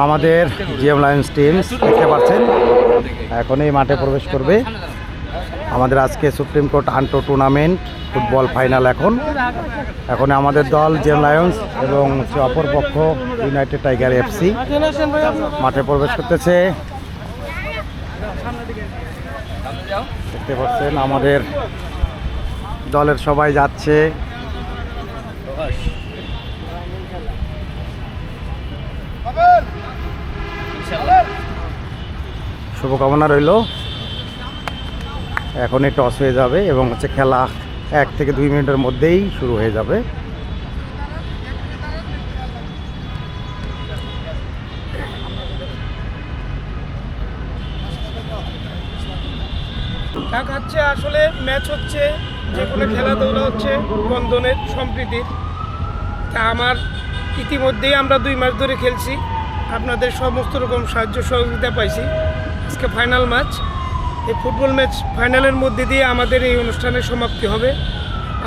আমাদের GM Lions team, দেখতে পাচ্ছেন? এখন এই মাঠে প্রবেশ করবে। আমাদের আজকে সুপ্রিম কোর্ট আন্টো টুর্নামেন্ট, ফুটবল ফাইনাল এখন। এখন আমাদের দল জিএম লায়ন্স এবং অপর পক্ষ ইউনাইটেড টাইগার এফসি মাঠে প্রবেশ করতেছে। দেখতে পাচ্ছেন, আমাদের দলের সবাই যাচ্ছে। শুভকামনা রইল। এখনই টস হয়ে যাবে এবং হচ্ছে খেলা এক থেকে দুই মিনিটের মধ্যেই শুরু হয়ে যাবে। আসলে ম্যাচ হচ্ছে, যে কোনো খেলাধুলা হচ্ছে বন্ধনের সম্প্রীতির তা আমার ইতিমধ্যেই আমরা দুই মাস ধরে খেলছি। আপনাদের সমস্ত রকম সাহায্য সহযোগিতা পাইছি। আজকে ফাইনাল ম্যাচ এই ফুটবল ম্যাচ ফাইনালের মধ্যে দিয়ে আমাদের এই অনুষ্ঠানের সমাপ্তি হবে।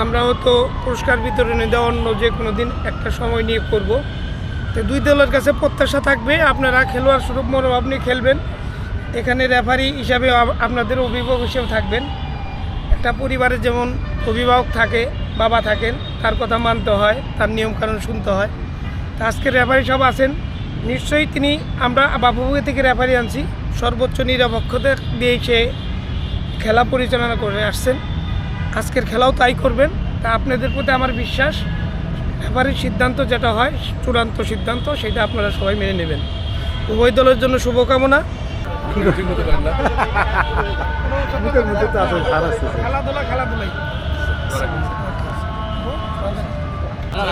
আমরা হয়তো পুরস্কার বিতরণে দেওয়া অন্য যে কোনো দিন একটা সময় নিয়ে করব। তো দুই দলের কাছে প্রত্যাশা থাকবে। আপনারা খেলোয়াড় স্বরূপ মনোভাব নিয়ে খেলবেন। এখানে রেফারি হিসাবে আপনাদের অভিভাবক হিসেবে থাকবেন। একটা পরিবারে যেমন অভিভাবক থাকে, বাবা থাকেন, তার কথা মানতে হয়, তার নিয়মকানুন শুনতে হয়। তা আজকে রেফারি সব আছেন। নিশ্চয়ই তিনি আমরা বাবুকে থেকে রেফারি আনছি। সর্বোচ্চ নিরপেক্ষতা দিয়ে সে খেলা পরিচালনা করে আসছেন। আজকের খেলাও তাই করবেন। তা আপনাদের প্রতি আমার বিশ্বাস রেফারির সিদ্ধান্ত যেটা হয় চূড়ান্ত সিদ্ধান্ত সেটা আপনারা সবাই মেনে নেবেন। উভয় দলের জন্য শুভকামনা। খেলাধুলা খেলাধুলাই।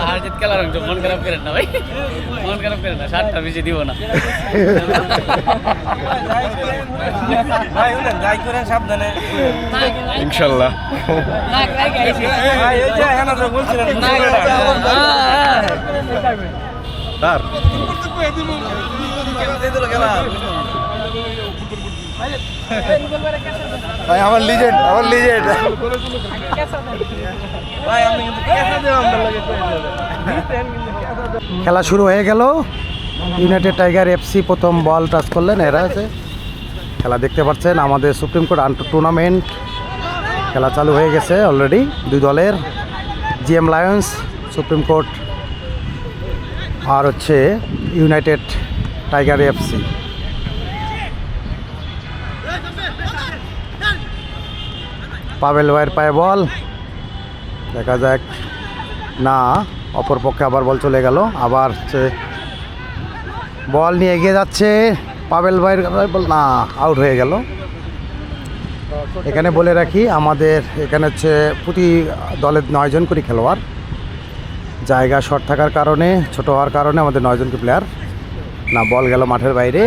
হার জিত খেলার অংশ মন খারাপ করেন না ভাই। মন খারাপ করেন না সাতটা বেশি দিব না। ইনশাল্লাহ। তার। ভাই আমার লিজেন্ড আমার লিজেন্ড খেলা শুরু হয়ে গেল। ইউনাইটেড টাইগার এফসি প্রথম বল টাচ করলেন, এরা আছে। খেলা দেখতে পাচ্ছেন, আমাদের সুপ্রিম কোর্ট আন্টার টুর্নামেন্ট খেলা চালু হয়ে গেছে অলরেডি দুই দলের। জিএম লায়ন্স সুপ্রিম কোর্ট আর হচ্ছে ইউনাইটেড টাইগার এফসি পাবেল ভাইয়ের পায়ে বল দেখা যাক। না অপর পক্ষে আবার বল চলে গেল। আবার বল নিয়ে এগিয়ে যাচ্ছে। পাবেল ভাইয়ের বল না আউট হয়ে গেল। এখানে বলে রাখি, আমাদের এখানে হচ্ছে প্রতি দলের নয়জন করে খেলোয়াড়। জায়গা শর্ট থাকার কারণে, ছোট হওয়ার কারণে আমাদের নয়জনকে প্লেয়ার না, বল গেল মাঠের বাইরে।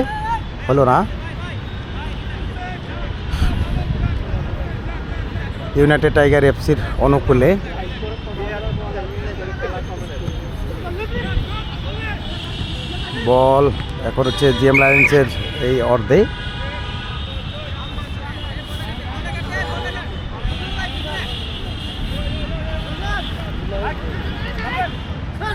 হলো না। ইউনাইটেড টাইগার এফসির অনুকূলে। বল, এখন হচ্ছে জিএম লায়ন্সের এই অর্ধে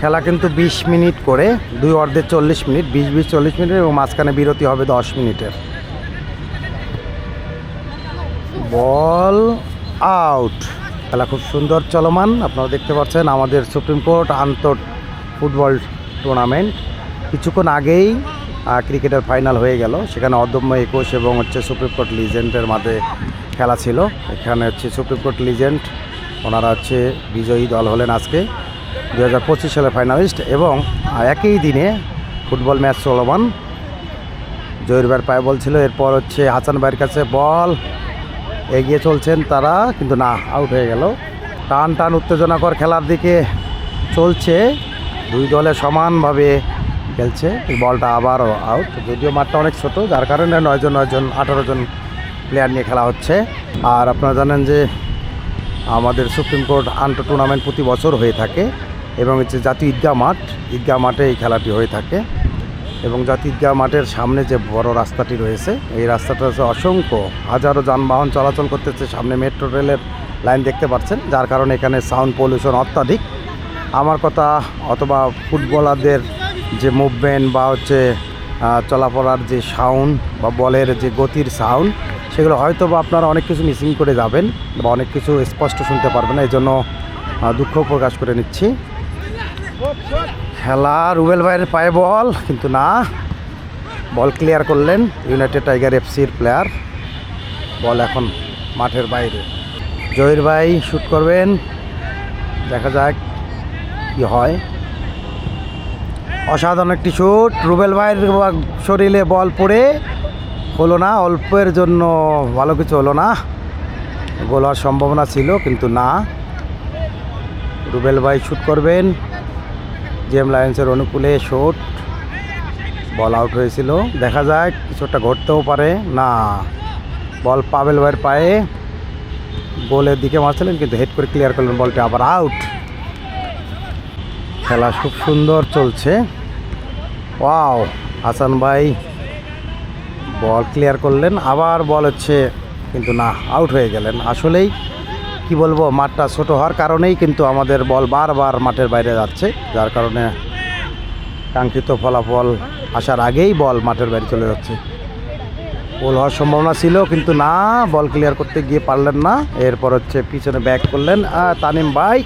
খেলা কিন্তু বিশ মিনিট করে, দুই অর্ধে চল্লিশ মিনিট, বিশ বিশ, চল্লিশ মিনিট এবং মাঝখানে বিরতি হবে দশ মিনিটের। Ball out. খেলা খুব সুন্দর, চলমান। আপনারা দেখতে পাচ্ছেন আমাদের সুপ্রিম কোর্ট আন্তর ফুটবল টুর্নামেন্ট। কিছুক্ষণ আগেই ক্রিকেটের ফাইনাল হয়ে গেল। সেখানে অদম্য একুশ এবং হচ্ছে সুপ্রিম কোর্ট লিজেন্ডের মাঝে খেলা ছিল। এখানে হচ্ছে সুপ্রিম কোর্ট লিজেন্ড, ওনারা হচ্ছে বিজয়ী দল হলেন আজকে। দু হাজার পঁচিশ সালের ফাইনালিস্ট এবং একই দিনে ফুটবল ম্যাচ চলমান। জহির ভাইয়ের পায়ে বল ছিল। এরপর হচ্ছে হাসান ভাইয়ের কাছে বল। এগিয়ে চলছেন তারা, কিন্তু না আউট হয়ে গেল। টান টান উত্তেজনাকর খেলার দিকে চলছে। দুই দলে সমানভাবে খেলছে বলটা আবারও আউট যদিও মাঠটা অনেক ছোট, যার কারণে নয়জন নয়জন আঠারো জন প্লেয়ার নিয়ে খেলা হচ্ছে। আর আপনারা জানেন যে আমাদের সুপ্রিম কোর্ট আন্তঃ টুর্নামেন্ট প্রতি বছর হয়ে থাকে, এবং হচ্ছে জাতীয় ঈদগাহ মাঠ। ঈদগাহ মাঠে এই খেলাটি হয়ে থাকে। এবং ঈদগাহ মাঠের সামনে যে বড় রাস্তাটি রয়েছে, এই রাস্তাটা হচ্ছে অসংখ্য হাজারো যানবাহন চলাচল করতেছে সামনে মেট্রো রেলের লাইন দেখতে পাচ্ছেন, যার কারণে এখানে সাউন্ড পলিউশন অত্যাধিক। আমার কথা অথবা ফুটবলারদের যে মুভমেন্ট বা হচ্ছে চলাফেরার যে সাউন্ড বা বলের যে গতির সাউন্ড, সেগুলো হয়তো বা আপনারা অনেক কিছু মিসিং করে যাবেন বা অনেক কিছু স্পষ্ট শুনতে পারবেন এই জন্য দুঃখ প্রকাশ করে নিচ্ছি। খেলা, রুবেল ভাইয়ের পায়ে বল, কিন্তু না, বল ক্লিয়ার করলেন ইউনাইটেড টাইগার এফসির প্লেয়ার বল এখন মাঠের বাইরে। জহির ভাই শ্যুট করবেন, দেখা যাক কি হয়। অসাধারণ একটি শ্যুট রুবেল ভাইয়ের শরীরে বল পড়ে, হলো না, অল্পের জন্য ভালো কিছু হলো না। গোল হওয়ার সম্ভাবনা ছিল, কিন্তু না। রুবেল ভাই শ্যুট করবেন। জেম লায়ন্সের অনুকূলে শট, বল আউট হয়েছিল। দেখা যাক, কিছুটা ঘটতেও পারে। না, বল পাবেল ভাইয়ের পায়ে। গোলের দিকে মারছিলেন, কিন্তু হেড করে ক্লিয়ার করলেন বলটা, আবার আউট খেলা খুব সুন্দর চলছে। ওয়াও, হাসান ভাই বল ক্লিয়ার করলেন, আবার বল হচ্ছে, কিন্তু না আউট হয়ে গেলেন। আসলেই কি বলব, মাঠটা ছোট হওয়ার কারণেই কিন্তু আমাদের বল বারবার মাঠের বাইরে যাচ্ছে। যার কারণে কাঙ্ক্ষিত ফলাফল আসার আগেই বল মাঠের বাইরে চলে যাচ্ছে। গোল হওয়ার সম্ভাবনা ছিল, কিন্তু না, বল ক্লিয়ার করতে গিয়ে পারলেন না। এরপর হচ্ছে পিছনে ব্যাক করলেন তানিম ভাই।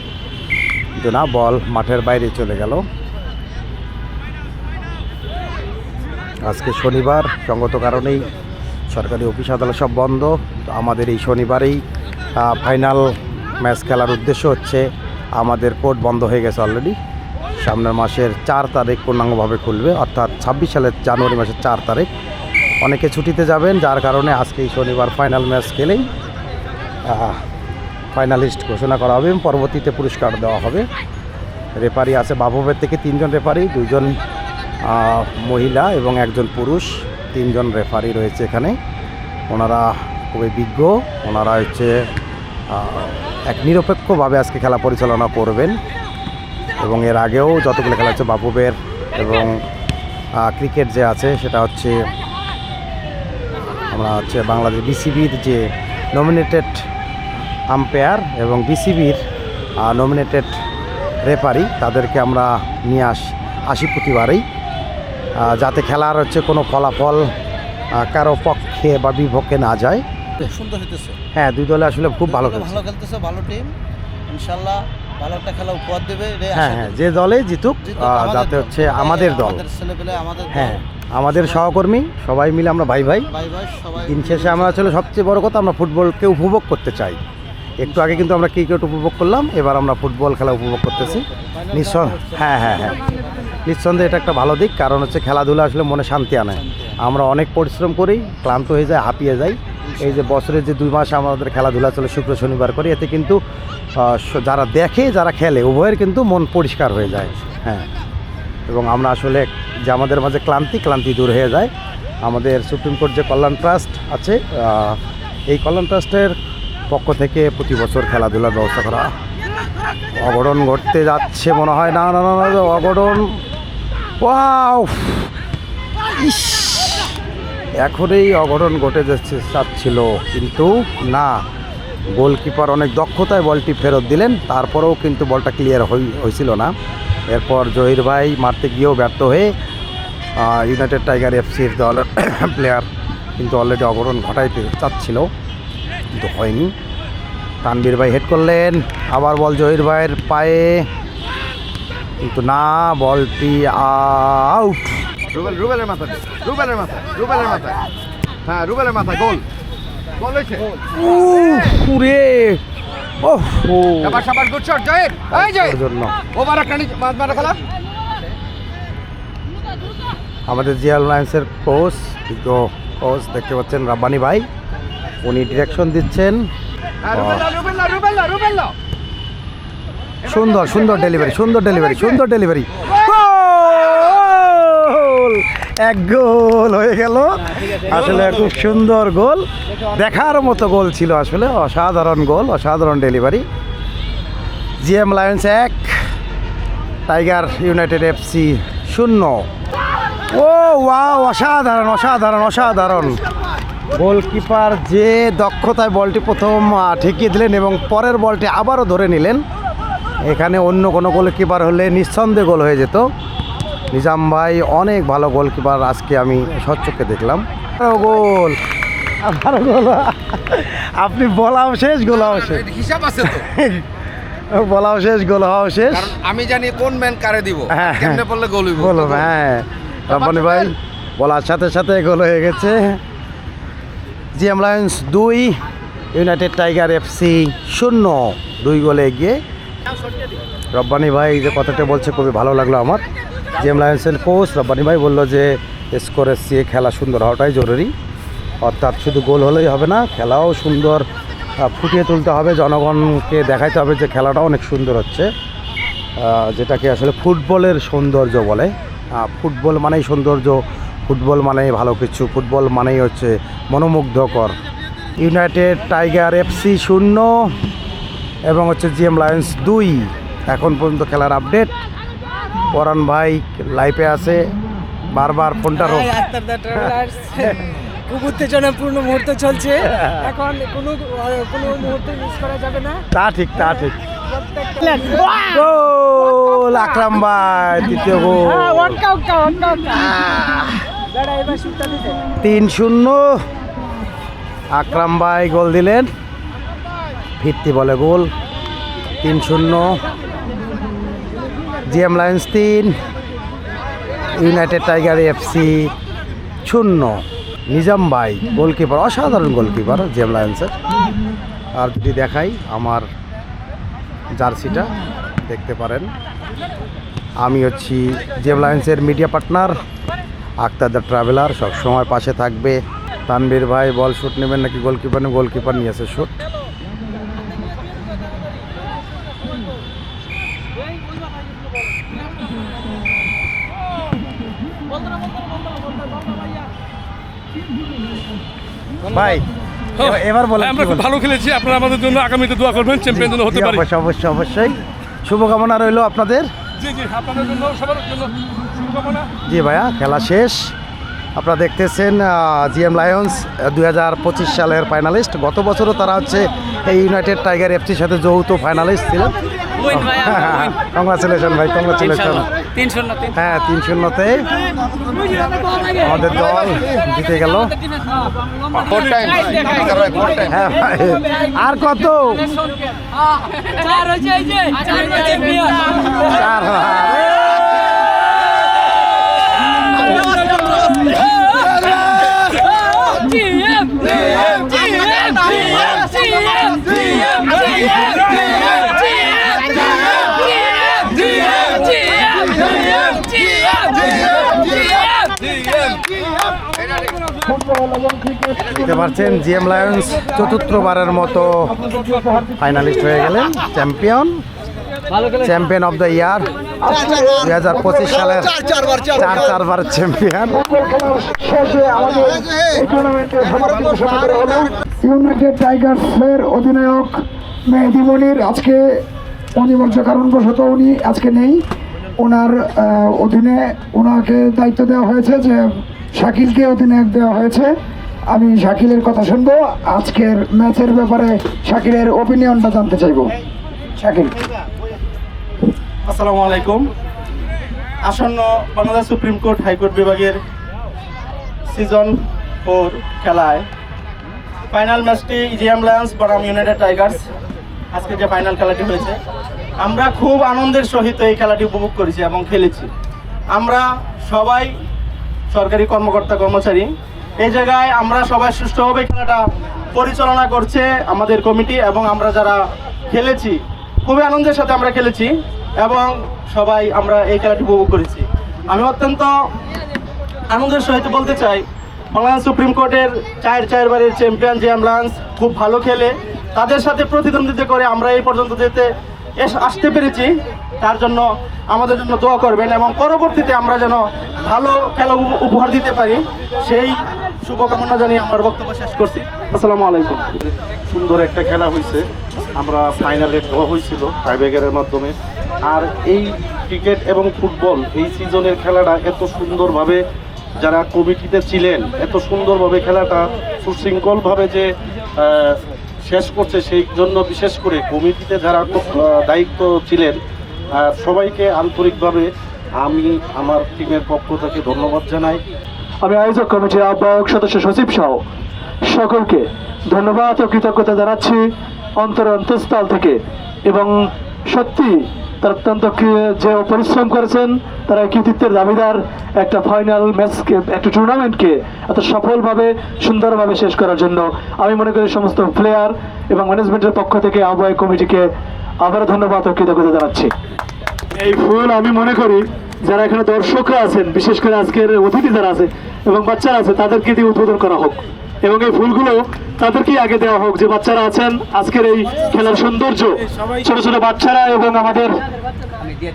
কিন্তু না, বল মাঠের বাইরে চলে গেল। আজকে শনিবার, সঙ্গত কারণেই সরকারি অফিস আদালত সব বন্ধ। আমাদের এই শনিবারেই ফাইনাল ম্যাচ খেলার উদ্দেশ্য হচ্ছে আমাদের কোর্ট বন্ধ হয়ে গেছে অলরেডি সামনের মাসের চার তারিখ পূর্ণাঙ্গভাবে খুলবে, অর্থাৎ ছাব্বিশ সালের জানুয়ারি মাসের চার তারিখ। অনেকে ছুটিতে যাবেন, যার কারণে আজকে এই শনিবার ফাইনাল ম্যাচ খেলেই ফাইনালিস্ট ঘোষণা করা হবে এবং পরবর্তীতে পুরস্কার দেওয়া হবে। রেফারি আছে বাবুবের থেকে তিনজন রেফারি দুজন মহিলা এবং একজন পুরুষ। তিনজন রেফারি রয়েছে এখানে। ওনারা খুবই বিজ্ঞ। ওনারা হচ্ছে এক নিরপেক্ষভাবে আজকে খেলা পরিচালনা করবেন। এবং এর আগেও যতগুলো খেলা হচ্ছে, বাবুবের এবং ক্রিকেট যে আছে, সেটা হচ্ছে, আমরা হচ্ছে বাংলাদেশ বিসিবির যে নমিনেটেড আম্পায়ার এবং বিসিবির নমিনেটেড রেফারি তাদেরকে আমরা নিয়ে আস, আসি প্রতিবারেই। যাতে খেলার হচ্ছে কোনো ফলাফল কারও পক্ষে বা বিপক্ষে না যায়। সুন্দর হইতেছে। হ্যাঁ দুই দলে আসলে খুব ভালো ভালো খেলতেছে ভালো টিম ইনশাল্লাহ ভালো একটা খেলা উপহার দেবে হ্যাঁ হ্যাঁ যে দলে জিতুক যাতে হচ্ছে আমাদের দল। আমাদের হ্যাঁ আমাদের সহকর্মী সবাই মিলে আমরা ভাই ভাই। ভাই ভাই সবাই দিন শেষে আমরা আসলে সবচেয়ে বড় কথা আমরা ফুটবলকে উপভোগ করতে চাই। একটু আগে কিন্তু আমরা ক্রিকেট উপভোগ করলাম এবার আমরা ফুটবল খেলা উপভোগ করতেছি। নিঃসন্দেহে হ্যাঁ হ্যাঁ হ্যাঁ। নিঃসন্দেহে এটা একটা ভালো দিক কারণ হচ্ছে খেলাধুলা আসলে মনে শান্তি আনে। আমরা অনেক পরিশ্রম করি ক্লান্ত হয়ে যায় হাঁপিয়ে যাই। এই যে বছরের যে দুই মাস আমাদের খেলাধুলা চলে শুক্র শনিবার করি এতে কিন্তু যারা দেখে যারা খেলে উভয়ের কিন্তু মন পরিষ্কার হয়ে যায়। হ্যাঁ। এবং আমরা আসলে যে আমাদের মাঝে ক্লান্তি ক্লান্তি দূর হয়ে যায়। আমাদের সুপ্রিম কোর্ট যে কল্যাণ ট্রাস্ট আছে এই কল্যাণ ট্রাস্টের পক্ষ থেকে প্রতি বছর খেলাধুলার ব্যবস্থা করা। অঘটন ঘটতে যাচ্ছে মনে হয়। না না না, অঘটন। ওয়াও! ইস! এখনই অঘটন ঘটে যাচ্ছে চাচ্ছিল কিন্তু না, গোলকিপার অনেক দক্ষতায় বলটি ফেরত দিলেন, তারপরেও কিন্তু বলটা ক্লিয়ার হয়েছিল না। এরপর জহির ভাই মারতে গিয়েও ব্যর্থ হয়ে ইউনাইটেড টাইগার এফসির দলের প্লেয়ার কিন্তু অলরেডি অঘটন ঘটাইতে চাচ্ছিল, কিন্তু হয়নি। তানবীর ভাই হেড করলেন, আবার বল জহির ভাইয়ের পায়ে, কিন্তু না, বলটি আউট রুবেল রুবেলের মাথা রুবেলের মাথা রুবেলের মাথা হ্যাঁ রুবেলের মাথা গোল। গোল হয়েছে। পুরে ওহ গুড শট জয়ের এই জয় ওভার একটা মাছ মারা খেলা। আমাদের জিয়াল লাইন্সের কোচ কিন্তু কোচ দেখতে পাচ্ছেন রাব্বানি ভাই। উনি ডিরেকশন দিচ্ছেন। হ্যাঁ সুন্দর সুন্দর ডেলিভারি সুন্দর ডেলিভারি সুন্দর ডেলিভারি এক গোল হয়ে গেল। আসলে খুব সুন্দর গোল। দেখার মতো গোল ছিল আসলে অসাধারণ গোল অসাধারণ ডেলিভারি জিএম লায়ন্স এক টাইগার ইউনাইটেড এফসি শূন্য। ও ওয়াও অসাধারণ অসাধারণ অসাধারণ। গোলকিপার যে দক্ষতায় বলটি প্রথম ঠেকিয়ে দিলেন এবং পরের বলটি আবারও ধরে নিলেন। এখানে অন্য কোনো গোলকিপার হলে নিঃসন্দেহে গোল হয়ে যেত। নিজাম ভাই অনেক ভালো গোলকিপার আজকে আমি স্বচ্ছকে দেখলাম। আরও গোল। আবারও গোল। আপনি বলাও শেষ গোলাও শেষ। হিসাব আছে তো। বলাও শেষ গোল হওয়াও শেষ। আমি জানি কোন ম্যান কারে দিব হ্যাঁ, কেমনে হ্যাঁ। পড়লে গোল হইব বলো হ্যাঁ। রব্বানি ভাই বলার সাথে সাথে গোল হয়ে গেছে। জিএম লায়ন্স দুই ইউনাইটেড টাইগার এফসি শূন্য দুই গোলে এগিয়ে। রব্বানি ভাই যে কথাটা বলছে খুবই ভালো লাগল আমার। জিএম লায়ন্সের কোচ রব্বানি ভাই বলল যে স্কোরের চেয়ে খেলা সুন্দর হওয়াটাই জরুরি। অর্থাৎ শুধু গোল হলেই হবে না, খেলাও সুন্দর ফুটিয়ে তুলতে হবে। জনগণকে দেখাইতে হবে যে খেলাটা অনেক সুন্দর হচ্ছে। যেটাকে আসলে ফুটবলের সৌন্দর্য বলে। ফুটবল মানেই সৌন্দর্য, ফুটবল মানেই ভালো কিছু, ফুটবল মানেই হচ্ছে মনোমুগ্ধকর। ইউনাইটেড টাইগার এফসি শূন্য এবং হচ্ছে জিএম লায়ন্স দুই। এখন পর্যন্ত খেলার আপডেট পরান ভাই লাইফে আছে বারবার ফোনটা খুব উত্তেজনাপূর্ণ মুহূর্ত চলছে। এখন কোনো কোনো মুহূর্তে মিস করা যাবে না। তা ঠিক তা ঠিক। গোল আকরাম ভাই দ্বিতীয় গোল। দিতে। তিন শূন্য। আকরাম ভাই গোল দিলেন। ফিরতি বলে গোল। তিন শূন্য। জিএম লায়ন্স তিন, ইউনাইটেড টাইগার এফসি শূন্য। নিজাম ভাই, গোলকিপার, অসাধারণ গোলকিপার জিএম লায়ন্সের। আর যদি দেখাই আমার জার্সিটা, দেখতে পারেন। আমি হচ্ছি GM লায়ন্সের media partner, Akhtar the traveller, সবসময় পাশে থাকবে। তানবীর ভাই, বল শ্যুট নেবেন নাকি গোলকিপার নেই গোলকিপার নিয়েছে শুট। ভাই এবার- এবার বলেন হ্যাঁ, আমরা খুব ভালো খেলেছি আপনারা আমাদের জন্য আগামীতে দোয়া করবেন চ্যাম্পিয়ন যেন হতে পারি। অবশ্যই অবশ্যই অবশ্যই। শুভকামনা রইল আপনাদের। জি জি আপনাদের জন্য সবার জন্য শুভকামনা। জি ভাইয়া খেলা শেষ। আপনারা দেখতেছেন জিএম লায়ন্স দুই হাজার পঁচিশ সালের ফাইনালিস্ট। গত বছরও তারা হচ্ছে এই ইউনাইটেড টাইগার এফসির সাথে যৌথ ফাইনালিস্ট ছিল উইন ভাই কংগ্রাচুলেশন ভাই কংগ্রাচুলেশন তিন শূন্য তিন। হ্যাঁ তিন শূন্যতে আমাদের দল জিতে গেল। ফোর টাইম ফোর টাইম হ্যাঁ ভাই। আর কত? চার দেখতে পাচ্ছেন, জিএম লায়ন্স চতুর্থবারের মতো ফাইনালিস্ট হয়ে গেলেন champion champion of the year দুই হাজার পঁচিশ সালের চার চারবার চ্যাম্পিয়ন ইউনাইটেড টাইগার্সের অধিনায়ক মেহেদি মনির, আজকে অনিবার্য কারণবশত উনি আজকে নেই। ওনার অধীনে ওনাকে দায়িত্ব দেওয়া হয়েছে যে শাকিলকে অধিনায়ক দেওয়া হয়েছে। আমি শাকিলের কথা শুনব। আজকের ম্যাচের ব্যাপারে শাকিলের ওপিনিয়নটা জানতে চাইব। শাকিল। আসসালামু আলাইকুম। আসন্ন Bangladesh supreme court high court বিভাগের সিজন ফোর খেলায় ফাইনাল ম্যাচটি ইজিএম লায়ন্স বনাম ইউনাইটেড টাইগার্স। আজকে যে ফাইনাল খেলাটি হয়েছে আমরা খুব আনন্দের সহিত এই খেলাটি উপভোগ করেছি এবং খেলেছি। আমরা সবাই সরকারি কর্মকর্তা, কর্মচারী। এই জায়গায় আমরা সবাই সুষ্ঠুভাবে খেলাটা পরিচালনা করছে আমাদের কমিটি এবং আমরা যারা খেলেছি, খুবই আনন্দের সাথে আমরা খেলেছি এবং সবাই আমরা এই খেলাটি উপভোগ করেছি। আমি অত্যন্ত আনন্দের সহিত বলতে চাই, বাংলাদেশ সুপ্রিম কোর্টের চার চারবারের চ্যাম্পিয়ন যে অ্যাম্বুলেন্স খুব ভালো খেলে, তাদের সাথে প্রতিদ্বন্দ্বিতা করে আমরা এই পর্যন্ত যেতে আসতে পেরেছি। তার জন্য আমাদের জন্য দোয়া করবেন এবং পরবর্তীতে আমরা যেন ভালো খেলা উপ- উপহার দিতে পারি, সেই শুভকামনা জানিয়ে আমার বক্তব্য শেষ করছি। আসসালামু আলাইকুম। সুন্দর একটা খেলা হয়েছে। আমরা ফাইনালে ড্র হয়েছিল টাইব্রেকারের মাধ্যমে। আর এই ক্রিকেট এবং ফুটবল এই সিজনের খেলাটা এত সুন্দরভাবে যারা কমিটিতে ছিলেন, এত সুন্দরভাবে খেলাটা সুশৃঙ্খলভাবে যে শেষ করছে, সেই জন্য বিশেষ করে কমিটিতে যারা দায়িত্ব ছিলেন সবাইকে আন্তরিকভাবে আমি আমার টিমের পক্ষ থেকে ধন্যবাদ জানাই। আমি আয়োজক কমিটির আহ্বায়ক সদস্য সচিব সহ সকলকে ধন্যবাদ ও কৃতজ্ঞতা জানাচ্ছি অন্তর অন্তঃস্থল থেকে এবং সত্যি তারা অত্যন্ত যে পরিশ্রম করেছেন, তারা কৃতিত্বের দাবিদার একটা ফাইনাল ম্যাচকে একটা টুর্নামেন্টকে এত সফলভাবে, সুন্দরভাবে শেষ করার জন্য। আমি মনে করি সমস্ত প্লেয়ার এবং ম্যানেজমেন্টের পক্ষ থেকে আহ্বায়ক কমিটিকে আবারও ধন্যবাদ ও কৃতজ্ঞতা জানাচ্ছি। এই ফুল আমি মনে করি, যারা এখানে দর্শকরা আছেন, বিশেষ করে আজকের অতিথি যারা আছে এবং বাচ্চারা আছে, তাদেরকে দিয়ে উদ্বোধন করা হোক। এবং এই ফুলগুলো তাদেরকেই আগে দেওয়া হোক যে বাচ্চারা আছেন আজকের এই খেলার সৌন্দর্য ছোট ছোট বাচ্চারা এবং আমাদের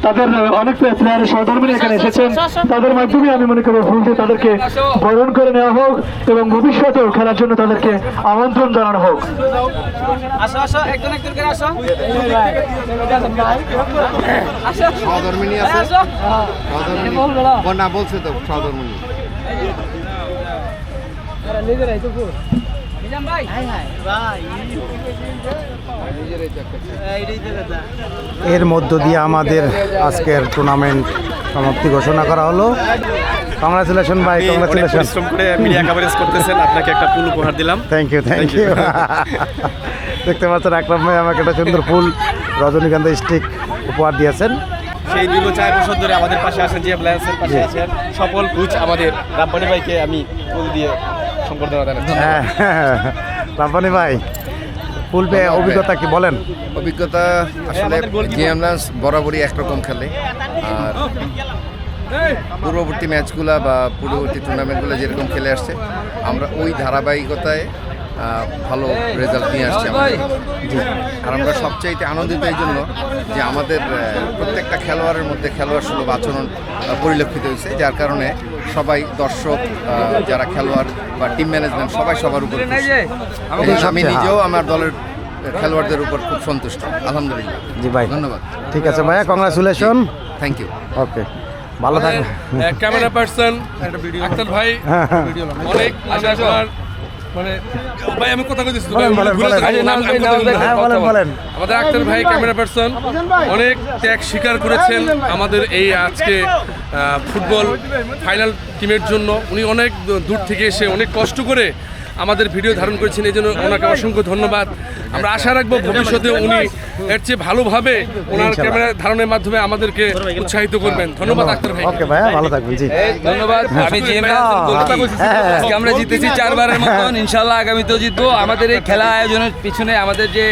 তাদের অনেক প্লেয়ারের সহধর্মী এখানে এসেছেন। তাদের মাধ্যমে আমি মনে করি ফুল দিয়ে তাদেরকে বরণ করে নেওয়া হোক এবং ভবিষ্যতেও খেলার জন্য তাদেরকে আমন্ত্রণ জানানো হোক। সহধর্মিনী আছে। ও না বলছে তো সহধর্মিনী। এর মধ্য দিয়ে আমাদের আজকের টুর্নামেন্ট সমাপ্তি ঘোষণা করা হলো। কংগ্রাচুলেশন ভাই কংগ্রাচুলেশন পরিশ্রম করে মিডিয়া কাভারেজ করতেছেন আপনাকে একটা ফুল উপহার দিলাম। থ্যাংক ইউ থ্যাংক ইউ দেখতে পাচ্ছেন আকরাম ভাই আমাকে একটা সুন্দর ফুল রজনীকান্ত স্টিক উপহার দিয়েছেন। সেই দীর্ঘ চার বছর ধরে আমাদের পাশে আছেন যে ব্লায়েন্সের পাশে আছেন। সফল কোচ আমাদের রাব্বানি ভাইকে আমি ফুল দিয়ে সম্বর্ধনা জানাচ্ছি। হ্যাঁ। রাব্বানি ভাই ফুল পেয়ে অভিজ্ঞতা কি বলেন? অভিজ্ঞতা আসলে জিএম বরাবরই একরকম খেলে। আর পূর্ববর্তী ম্যাচগুলো বা পূর্ববর্তী টুর্নামেন্টগুলো যেরকম খেলে আসছে আমরা ওই ধারাবাহিকতায় ভালো রেজাল্ট নিয়ে আসছে। আর আমরা সবচাইতে আনন্দিত এই জন্য যে আমাদের প্রত্যেকটা খেলোয়াড়ের মধ্যে খেলোয়াড় সুলভ আচরণ পরিলক্ষিত হয়েছে যার কারণে সবাই দর্শক যারা খেলোয়াড় বা টিম ম্যানেজমেন্ট সবাই সবার উপর। আমি নিজেও আমার দলের খেলোয়াড়দের উপর খুব সন্তুষ্ট। আলহামদুলিল্লাহ। জি ভাই। ধন্যবাদ। ঠিক আছে ভাইয়া কংগ্রাচুলেশন থ্যাংক ইউ ওকে ভালো থাকবেন। ক্যামেরা পার্সন আক্তার ভাই অনেক মানে আপনার মানে ভাই আমি কথা কইতেছি। আমাদের আক্তার ভাই ক্যামেরা পার্সন অনেক ত্যাগ স্বীকার করেছেন আমাদের এই আজকে ফুটবল ফাইনাল টিমের জন্য। উনি অনেক দূর থেকে এসে অনেক কষ্ট করে আমাদের ভিডিও ধারণ করেছেন এই জন্য ওনাকে অসংখ্য ধন্যবাদ। আমরা আশা রাখব ভবিষ্যতে উনি এর চেয়ে ভালোভাবে ওনার ক্যামেরা ধারণের মাধ্যমে আমাদেরকে উৎসাহিত করবেন। ধন্যবাদ আক্তার ভাই। ওকে ভাইয়া ভালো থাকবেন জি। ধন্যবাদ। আমি জিএম হ্যাঁ। আজকে আমরা জিতেছি চারবারের মতন ইনশাল্লাহ আগামীতেও জিতবো। আমাদের এই খেলা আয়োজনের পিছনে আমাদের যে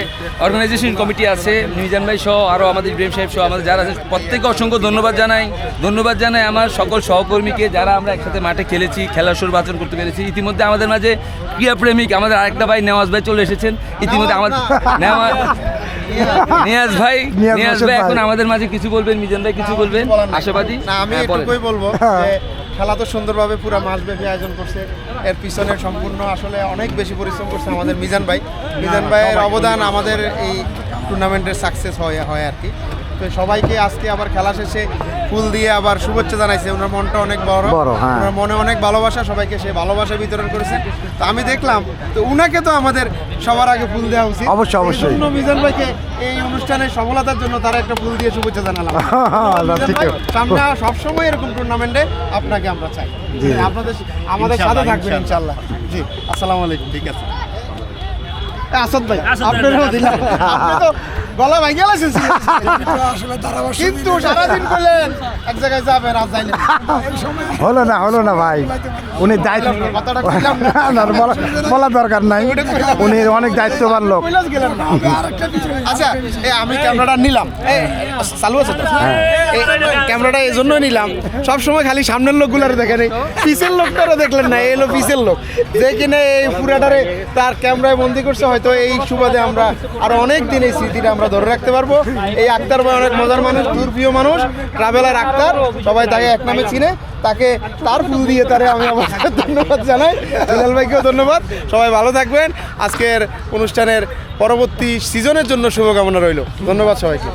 অর্গানাইজেশন কমিটি আছে মিজান ভাই সহ আরও আমাদের ইব্রাহিম সাহেব সহ আমাদের যারা আছে প্রত্যেকে অসংখ্য ধন্যবাদ জানাই। ধন্যবাদ জানাই আমার সকল সহকর্মীকে যারা আমরা একসাথে মাঠে খেলেছি খেলার সুর বাচন করতে পেরেছি। ইতিমধ্যে আমাদের মাঝে ক্রীড়াপ্রেমিক আমাদের আরেকটা ভাই নেওয়াজ ভাই চলে এসেছেন। ইতিমধ্যে আমাদের নিয়াজ ভাই নিয়াজ ভাই। এখন আমাদের মাঝে কিছু বলবেন মিজান ভাই কিছু বলবেন? আশাবাদী? না আমি হ্যাঁ, এটুকুই বলব খেলা তো সুন্দরভাবে পুরো মাসব্যাপী আয়োজন করছে। এর পিছনে সম্পূর্ণ আসলে অনেক বেশি পরিশ্রম করছে আমাদের মিজান ভাই। মিজান ভাইয়ের অবদান আমাদের এই টুর্নামেন্টের সাকসেস হয় হয় আর কি। তো সবাইকে আজকে আবার খেলা শেষে ফুল দিয়ে আবার শুভেচ্ছা জানাইছে। ওনার মনটা অনেক বড়। বড়, হ্যাঁ। ওনার মনে অনেক ভালোবাসা সবাইকে সে ভালোবাসা বিতরণ করেছে। তো আমি দেখলাম তো উনাকে তো আমাদের সবার আগে ফুল দেওয়া উচিত। অবশ্যই, অবশ্যই। মিজান ভাইকে এই অনুষ্ঠানের সফলতার জন্য তারা একটা ফুল দিয়ে শুভেচ্ছা জানালাম। ভাই, আছে। সামনে সবসময় এরকম টুর্নামেন্টে আপনাকে আমরা চাই। জি। আপনাদের আমাদের সাথে থাকবেন ইনশাল্লাহ। জি আসসালামু আলাইকুম। ঠিক আছে। আসাদ ভাই আপনারও দিলাম। আপনি তো গলা ভাঙিয়ে গেলেছেন কিন্তু সারাদিন করলেন এক জায়গায় যাবেন আর যাইলেন হলো না হলো না ভাই। উনি দায়িত্ব বলা- দরকার নাই। উনি অনেক দায়িত্ববান লোক। আচ্ছা আমি ক্যামেরাটা নিলাম। চালু আছে তো? ক্যামেরাটা এই জন্য নিলাম। সব সময় খালি সামনের লোকগুলার দেখে নেই। পিছের লোকটারও দেখলেন না এই হলো পিছের লোক। যে কিনা এই পুরাটারে তার ক্যামেরায় বন্দি করছে হয়তো এই সুবাদে আমরা আরও অনেক দিন এই স্মৃতিটা আমরা ধরে রাখতে পারব। এই আক্তার ভাই অনেক মজার মানুষ, দুর্প্রিয় মানুষ ট্রাভেলার আক্তার, সবাই তাকে এক নামে চিনে। তাকে তার ফুল দিয়ে তারে আমি আমার ধন্যবাদ জানাই। দুলাল ভাইকেও ধন্যবাদ। সবাই ভালো থাকবেন। আজকের অনুষ্ঠানের পরবর্তী সিজনের জন্য শুভকামনা রইল। ধন্যবাদ সবাইকে।